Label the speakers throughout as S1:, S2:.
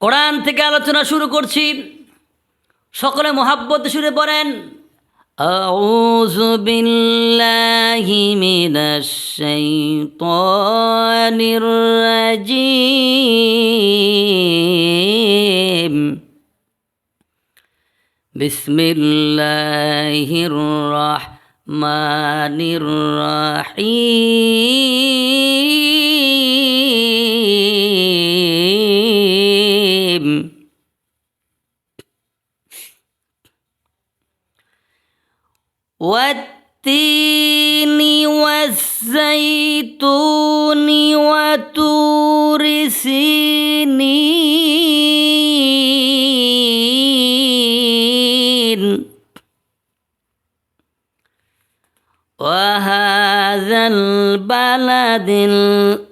S1: কোরআন থেকে আলোচনা শুরু করছি সকলে মোহাব্বত শুরু পড়েন أعوذ بالله من الشيطان الرجيم بسم الله الرحمن الرحيم. والتين والزيتون وتور سينين. وهذا البلد الأمين.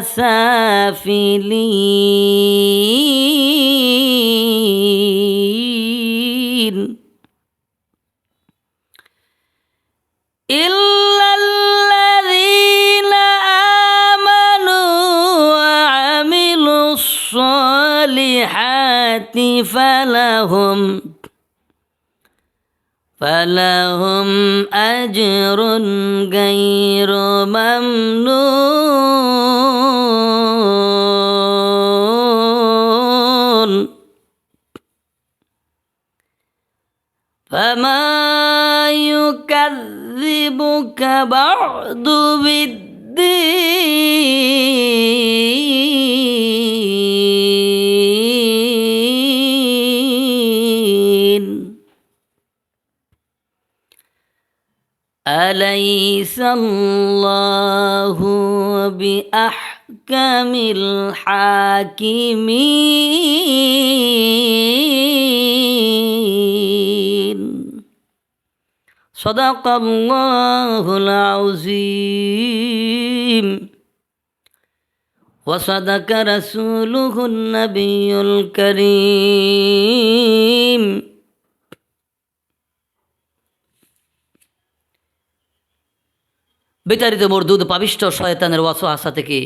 S1: سافلين. إلا الذين آمنوا وعملوا الصالحات فلهم فلهم أجر غير ممنون فما يكذبك بعد بالدين أليس الله بأحكم الحاكمين؟ صدق الله العظيم. وصدق رسوله النبي الكريم. বিতাড়িত মরদুদ পাবিষ্ট শয়তানের ওয়াসো আসা থেকে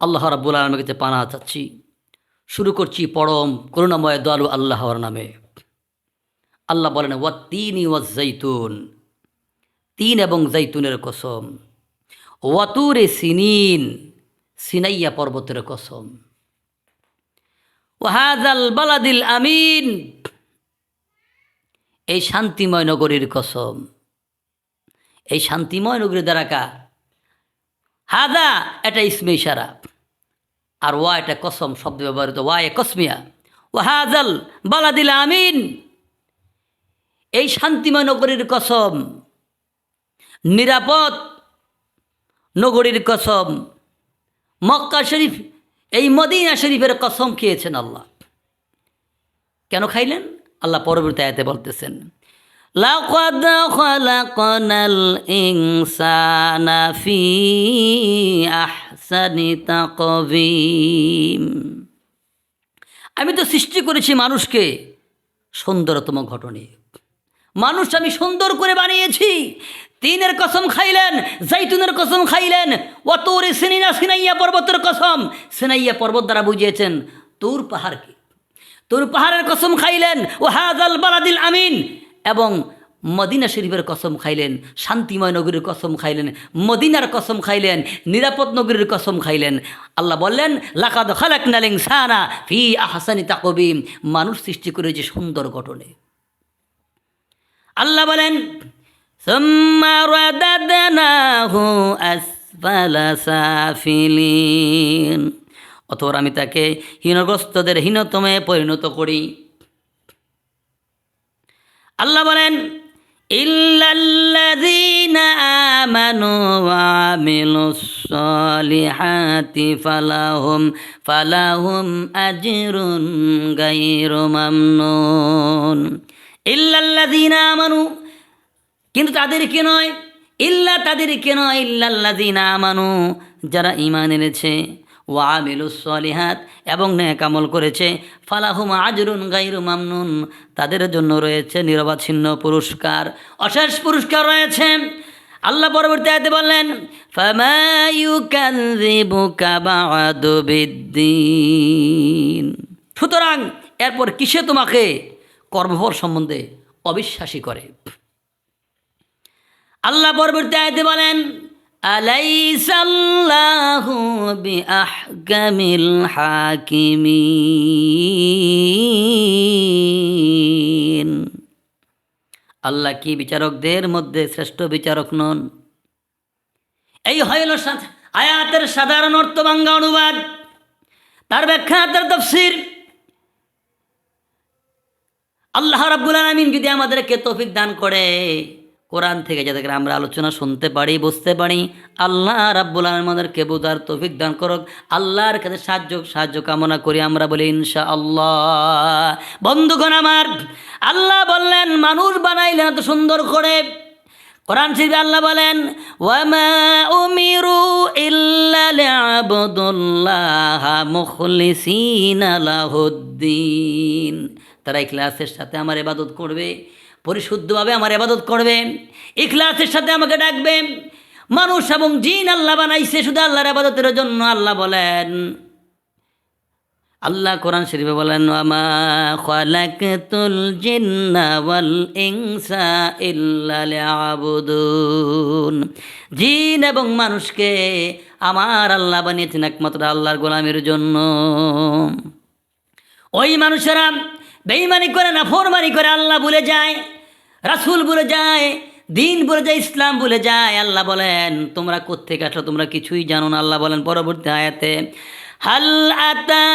S1: আল্লাহ রাব্বুল আলমের পানা চাচ্ছি। শুরু করছি পরম করুণাময় দয়ালু আল্লাহর নামে। আল্লাহ বলেন ওয়া তিন ওয়া জৈতুন তিন এবং জৈতুনের কসম। ওয়াতুরে সিনিন। সিনাইয়া পর্বতের কসম। ওয়াহাজাল বালাদিল আমিন। এই শান্তিময় নগরীর কসম। এই শান্তিময় নগরী দ্বারাকা হাদা, এটা ইসমে ইশারা। আর ওয়া, এটা কসম, শব্দ ব্যবহৃত। ওয়া, এ কসমিয়া। ও হাজাল, বালাদিল আমিন। এই শান্তিময় নগরীর কসম, নিরাপদ নগরীর কসম, মক্কা শরীফ, এই মদিনা শরীফের কসম খেয়েছেন আল্লাহ। কেন খাইলেন? আল্লাহ পরবর্তী আয়াতে বলতেছেন لقد خلقنا الإنسان في أحسن تقويم আমি তো সৃষ্টি করেছি মানুষকে সুন্দরতম ঘটনে মানুষ আমি সুন্দর করে বানিয়েছি তিনের কসম খাইলেন জাইতুনের কসম খাইলেন অতরে সিনিনা সিনাইয়া পর্বতের কসম সিনাইয়া পর্বত দ্বারা বুঝিয়েছেন তোর পাহাড়কে তোর পাহাড়ের কসম খাইলেন ও হাজাল বালাদিল আমিন এবং মদিনা শরীফের কসম খাইলেন, শান্তিময় নগরীর কসম খাইলেন, মদিনার কসম খাইলেন, নিরাপদ নগরীর কসম খাইলেন। আল্লাহ বললেন, লাকাদ খালাক নালিং সানা ফি আহসানি তাকবি মানুষ সৃষ্টি করেছে সুন্দর ঘটনে। আল্লাহ বলেন অথবা আমি তাকে হীনগ্রস্তদের হীনতমে পরিণত করি। আল্লাহ বলেন, ইল্লাল্লাযীনা আমানু ওয়া আমিলুস সালিহাতি ফালাহুম ফালাহুম আজরুন নয়, ইল্লা দিন নয় আমানু, যারা ইমান এনেছে। ওয়া আমিলুসলিহাত এবং নেক আমল করেছে। ফালাহুম আজরুন গাইরু মামনুন, তাদের জন্য রয়েছে নিরবাচ্ছিন্ন পুরস্কার। অশেষ পুরস্কার রয়েছে। আল্লাহ পরবর্তী আয়তে বললেন সুতরাং এরপর কিসে তোমাকে কর্মফল সম্বন্ধে অবিশ্বাসী করে? আল্লাহ পরবর্তী আয়তে বলেন আলাইসাল্লাহু বিআহকামিল হাকিমিন। আল্লাহ কি বিচারকদের মধ্যে শ্রেষ্ঠ বিচারক নন? এই হইল আয়াতের সাধারণ অর্থ বাঙ্গা অনুবাদ। তার ব্যাখ্যা, তার তফসির। আল্লাহ রাব্বুল আলমিন যদি আমাদেরকে তৌফিক দান করে কোরআন থেকে যাতে করে আমরা আলোচনা শুনতে পারি, বুঝতে পারি, আল্লাহ রাব্বুল আলম আমাদেরকে বোঝার তৌফিক দান করক। আল্লাহর কাছে সাহায্য সাহায্য কামনা করি আমরা বলি ইনশা আল্লাহ বন্ধুগণ আমার, আল্লাহ বললেন, মানুষ বানাইলেন এত সুন্দর করে। কোরআন শরীফে আল্লাহ বলেন, ওয়ামা উমিরু ইল্লা তারা ইখলাসের সাথে আমার ইবাদত করবে। পরিশুদ্ধভাবে আমার ইবাদত করবে ইখলাসের সাথে আমাকে ডাকবে মানুষ এবং জিন আল্লাহ বানাইছে, শুধু আল্লাহর ইবাদতের জন্য আল্লাহ বলেন। আল্লাহ কোরআন শরীফে বলেন আমা খালাকতুল জিন্না ওয়াল জিন এবং মানুষকে আমার আল্লাহ বানিয়েছেন একমাত্র আল্লাহর গোলামের জন্য। ওই মানুষেরা বেইমানি করে না, ফোরমানি করে আল্লাহ ভুলে যায়, রাসূল ভুলে যায়, দিন বলে যায়, ইসলাম বলে যায়। আল্লাহ বলেন, তোমরা কোত্থেকে আসলো তোমরা কিছুই জানো না? আল্লাহ বলেন পরবর্তী আয়াতে, হাল আতা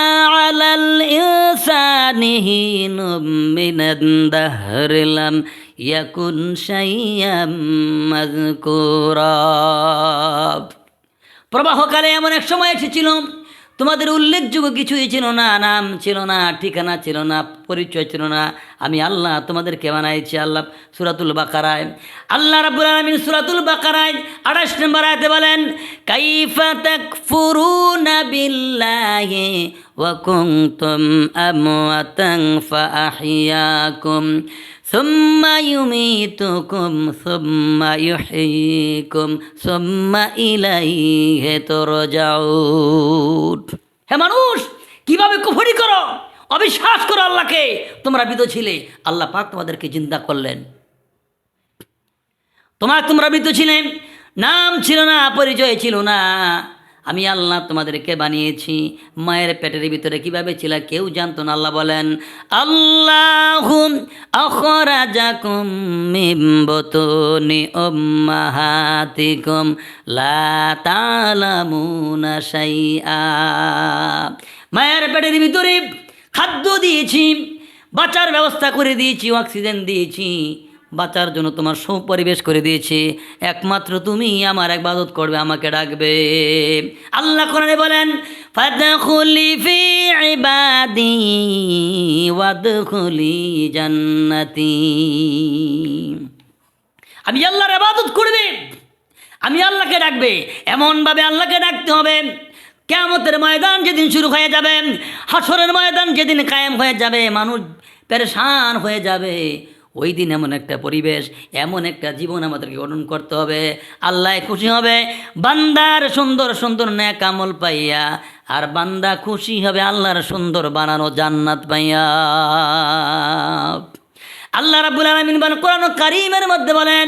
S1: ইয়াকুন প্রবাহকালে এমন এক সময় এসেছিল, তোমাদের উল্লেখযোগ্য কিছুই ছিল না, নাম ছিল না, ঠিকানা ছিল না পরিচয় ছিল না আমি আল্লাহ তোমাদেরকে বানাইছি আল্লাহ সুরাতুল বাকারায় আল্লাহ রাব্বুল আলামিন সুরাতুল বাকারায় আঠাশ নম্বর আয়াতে বলেন কাইফা তাকফুরুনা বিল্লাহি ওয়া কুনতুম আমওয়াতান ফাআহইয়াকুম ثم يميتكم ثم يحييكم ثم إليه ترجعون হে মানুষ কিভাবে কুফরি করো অবিশ্বাস করো আল্লাহকে। তোমরা বিদ ছিলে, আল্লাহ পাক তোমাদেরকে চিন্তা করলেন। তোমার তোমরা মৃত ছিলেন নাম ছিল না, পরিচয় ছিল না। আমি আল্লাহ তোমাদেরকে বানিয়েছি। মায়ের পেটের ভিতরে কীভাবে ছিল কেউ জানতো না। আল্লাহ বলেন, আল্লাহ মায়ের পেটের ভিতরে খাদ্য দিয়েছি, বাঁচার ব্যবস্থা করে দিয়েছি, অক্সিজেন দিয়েছি, বাঁচার জন্য তোমার সুপরিবেশ করে দিয়েছি। একমাত্র তুমি আমার একবাদত করবে, আমাকে ডাকবে। আল্লাহ কোরআনে বলেন জান্নাতি। আমি আল্লাহর ইবাদত করবে, আমি আল্লাহকে ডাকবে, এমনভাবে আল্লাহকে ডাকতে হবে কেমতের ময়দান যেদিন শুরু হয়ে যাবে হাসরের ময়দান যেদিন কায়েম হয়ে যাবে, মানুষ পেরেশান হয়ে যাবে। ওই দিন এমন একটা পরিবেশ, এমন একটা জীবন আমাদেরকে গঠন করতে হবে। আল্লাহ খুশি হবে, বান্দার সুন্দর সুন্দর ন্যাক আমল পাইয়া, আর বান্দা খুশি হবে আল্লাহর সুন্দর বানানো জান্নাত পাইয়া। আল্লাহ রাবুল আলমিন বলেন, কোরআন কারিমের মধ্যে বলেন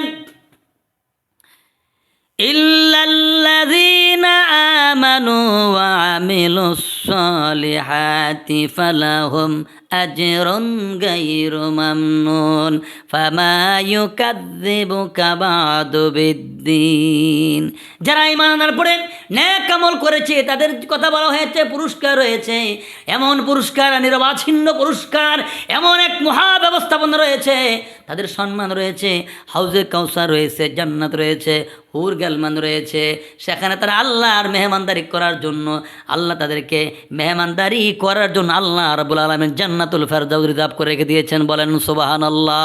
S1: যারা ইমান আনার পরে ন্যাক করেছে, তাদের কথা বলা হয়েছে, পুরস্কার রয়েছে। এমন পুরস্কার নিরবাচ্ছিন্ন পুরস্কার, এমন এক মহা ব্যবস্থাপনা রয়েছে। তাদের সম্মান রয়েছে, হাউজে কাউসার রয়েছে, জান্নাত রয়েছে, হুর গেলমান রয়েছে। সেখানে তারা আল্লাহর মেহমানদারি করার জন্য, আল্লাহ তাদেরকে মেহমানদারি করার জন্য আল্লাহ রবুল আলমের জান্নাতুল ফেরদাউদ রিজার্ভ করে রেখে দিয়েছেন। বলেন সুবাহান আল্লাহ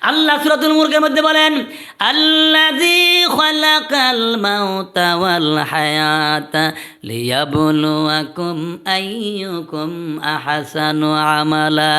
S1: আল্লাহ সুরাতুল মুরগের মধ্যে বলেন, আল্লাযী খালাকাল হায়াতা আমালা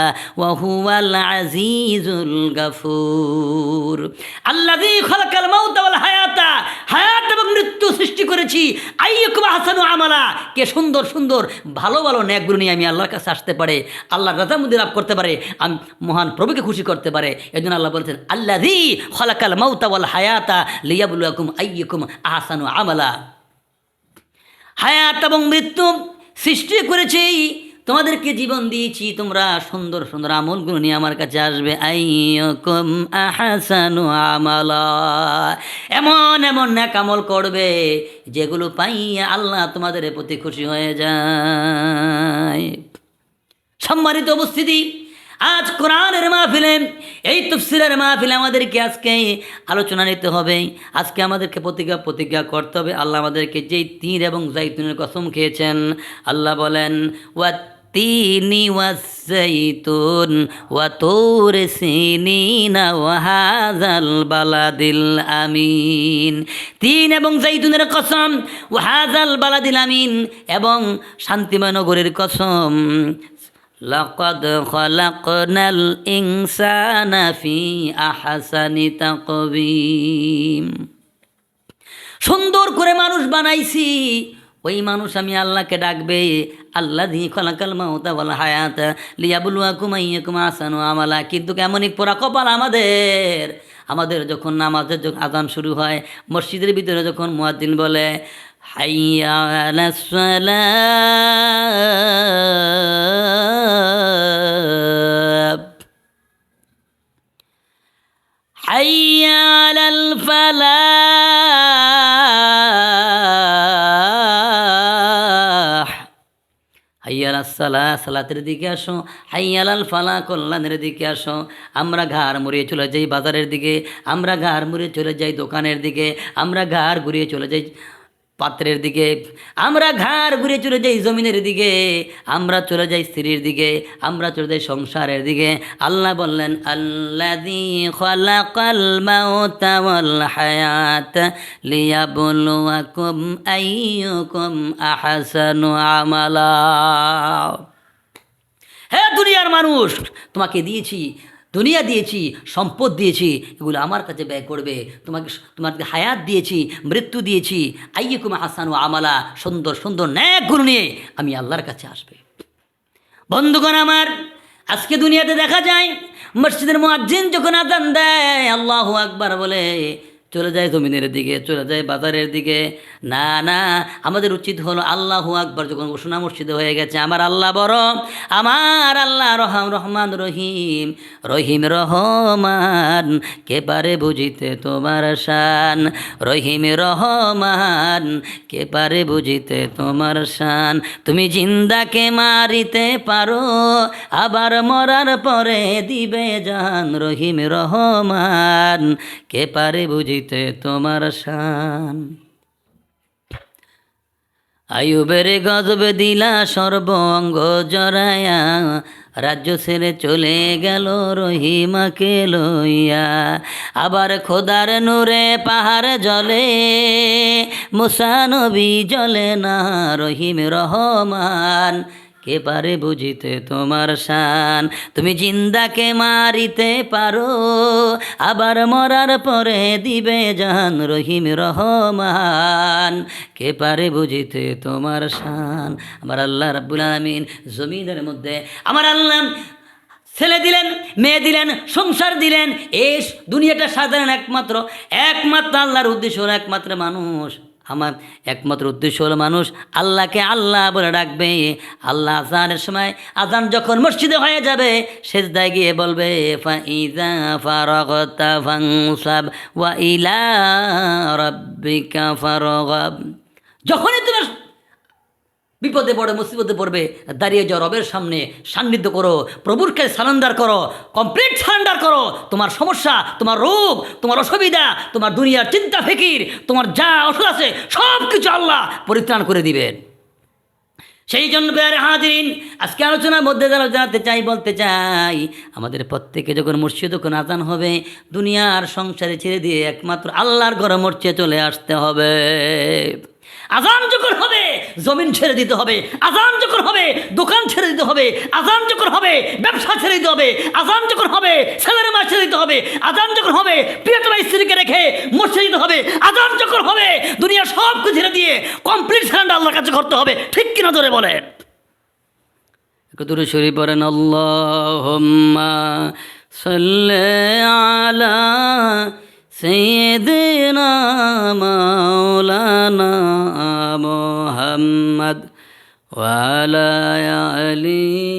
S1: হায়াতা, হায়াত এবং মৃত্যু সৃষ্টি করেছি, আইয়ুকুম আহসানু আমালা। কে সুন্দর সুন্দর, ভালো ভালো ন্যাকগুলো নিয়ে আমি আল্লাহর কাছে আসতে পারে, আল্লাহর রাজামুদ্দি লাভ করতে পারে, আমি মহান প্রভুকে খুশি করতে পারে। এজন্য আল্লাহ বলছেন আল্লাহি খলাকাল মাউতা হায়াতা লিয়াবুলাকুম আইয়ুকুম আহসানু আমালা। হায়াত এবং মৃত্যু সৃষ্টি করেছি তোমাদেরকে জীবন দিয়েছি, তোমরা সুন্দর সুন্দর আমলগুলো নিয়ে আমার কাছে আসবে। আইয়কুম আহাসানু আমালা। এমন এমন ন্যাক আমল করবে যেগুলো পাইয়া আল্লাহ তোমাদের প্রতি খুশি হয়ে যায়। সম্মানিত উপস্থিতি আজ কোরআনের মাহফিলে, এই তফসিলের মাহফিলে আমাদেরকে আজকে আলোচনা নিতে হবে। আজকে আমাদেরকে প্রতিজ্ঞা প্রতিজ্ঞা করতে হবে। আল্লাহ আমাদেরকে যেই তীর এবং জাইতুনের কসম খেয়েছেন, আল্লাহ বলেন ওয়া তিনি ওয়াসাইতুন ওয়া তোর সিনিনা ওয়াহাজাল বালাদিল আমিন। তিন এবং জাইতুনের কসম ওয়াহাজাল বালাদিল আমিন এবং শান্তিময় নগরের কসম। لقد خلقنا الإنسان في أحسن تقويم সুন্দর করে মানুষ বানাইছি ওই মানুষ আমি আল্লাহকে ডাকবে আল্লাহ দিয়ে খলাকাল মাউতা বলা হায়াত লিয়াবুলুয়া কুমাইয়া কুমা আসানু আমালা কিন্তু কেমনই পোড়া কপাল আমাদের আমাদের যখন নামাজের যখন আজান শুরু হয় মসজিদের ভিতরে যখন মুয়াদ্দিন বলে হাইয়া আলাস সালাহ حي على الفلاح হাইয়াল সালা সালাতের দিকে আসো হাইয়াল ফালা কল্যাণের দিকে আসো আমরা ঘাড় মুড়িয়ে চলে যাই বাজারের দিকে আমরা ঘাড় মুড়িয়ে চলে যাই দোকানের দিকে আমরা ঘাড় ঘুরিয়ে চলে যাই পাত্রের দিকে, আমরা ঘাড় ঘুরে চলে যাই জমিনের দিকে, আমরা চলে যাই স্ত্রীর দিকে, আমরা চলে যাই সংসারের দিকে। আল্লাহ বললেন, আল্লাযী খালাকাল আমালা। হে দুনিয়ার মানুষ, তোমাকে দিয়েছি দুনিয়া দিয়েছি, সম্পদ দিয়েছি, এগুলো আমার কাছে ব্যয় করবে। তোমাকে তোমাকে হায়াত দিয়েছি, মৃত্যু দিয়েছি। আইয়কুম হাসান আমালা, সুন্দর সুন্দর ন্যায়গুলো নিয়ে আমি আল্লাহর কাছে আসবে। বন্ধুগণ আমার, আজকে দুনিয়াতে দেখা যায়, মসজিদের মুয়াজ্জিন যখন আদান দেয়, আল্লাহ আকবার বলে চলে যায় জমিনের দিকে, চলে যায় বাজারের দিকে। না না, আমাদের উচিত হলো আল্লাহু আকবার যখন ঘোষণা মসজিদে হয়ে গেছে, আমার আল্লাহ বড় আমার আল্লাহ রহম, রহমান, রহিম রহিম রহমান, কে পারে বুঝিতে তোমার শান? রহিম রহমান, কে পারে বুঝিতে তোমার শান? তুমি জিন্দাকে মারিতে পারো, আবার মরার পরে দিবে জান। রহিম রহমান, কে পারে বুঝিতে তোমার শান। আয়ুবের গজবে দিলা সর্ব অঙ্গ জড়ায়া, রাজ্য ছেড়ে চলে গেল রহিমাকে লইয়া। আবার খোদার নূরে পাহাড় জলে মুসানবী জলে না রহিম রহমান। কে পারে বুঝিতে তোমার শান। তুমি জিন্দাকে মারিতে পারো, আবার মরার পরে দিবে জান রহিম রহমান। কে পারে বুঝিতে তোমার শান। আমার আল্লাহ রাব্বুল আলামিন জমিনের মধ্যে আমার আল্লাহ ছেলে দিলেন, মেয়ে দিলেন, সংসার দিলেন এই দুনিয়াটা সাধারণ একমাত্র একমাত্র আল্লাহর উদ্দেশ্য একমাত্র মানুষ। আমার একমাত্র উদ্দেশ্য হলো মানুষ আল্লাহকে আল্লাহ বলে ডাকবে। আল্লাহ আজানের সময় আজান যখন মসজিদে হয়ে যাবে, সেজদায় গিয়ে বলবে ওয়া ইলা যখনই তুমি বিপদে পড়ে, মুসিবতে পড়বে, দাঁড়িয়ে যাও, রবের সামনে সান্নিধ্য করো, প্রভুরকে সারেন্ডার করো কমপ্লিট সারেন্ডার করো। তোমার সমস্যা, তোমার রোগ, তোমার অসুবিধা, তোমার দুনিয়ার চিন্তা ফিকির, তোমার যা ওষুধ আছে সব কিছু আল্লাহ পরিত্রাণ করে দিবেন। সেই জন্য বেয়ারে হাজিরিন, আজকে আলোচনার মধ্যে যারা জানাতে চাই, বলতে চাই, আমাদের প্রত্যেকে যখন মসজিদ যখন আজান হবে, দুনিয়ার সংসারে ছেড়ে দিয়ে একমাত্র আল্লাহর ঘরে মরচে চলে আসতে হবে। আজান যখন হবে, জমিন ছেড়ে দিতে হবে। আজান যখন হবে, দোকান ছেড়ে দিতে হবে। আজান যখন হবে, ব্যবসা ছেড়ে দিতে হবে। আজান যখন হবে ছেলের মা ছেড়ে দিতে হবে। আজান যখন হবে প্রিয়তমা স্ত্রীকে রেখে মরছে দিতে হবে। আজান যখন হবে, দুনিয়া সব কিছু ছেড়ে দিয়ে কমপ্লিট সারেন্ডার আল্লাহর কাছে করতে হবে। ঠিক কিনা ধরে বলে? কদুর শরীফ পড়েন, আল্লাহুম্মা সাল্লি আলা মাওলানা মুহাম্মদ ওয়া আলা আলি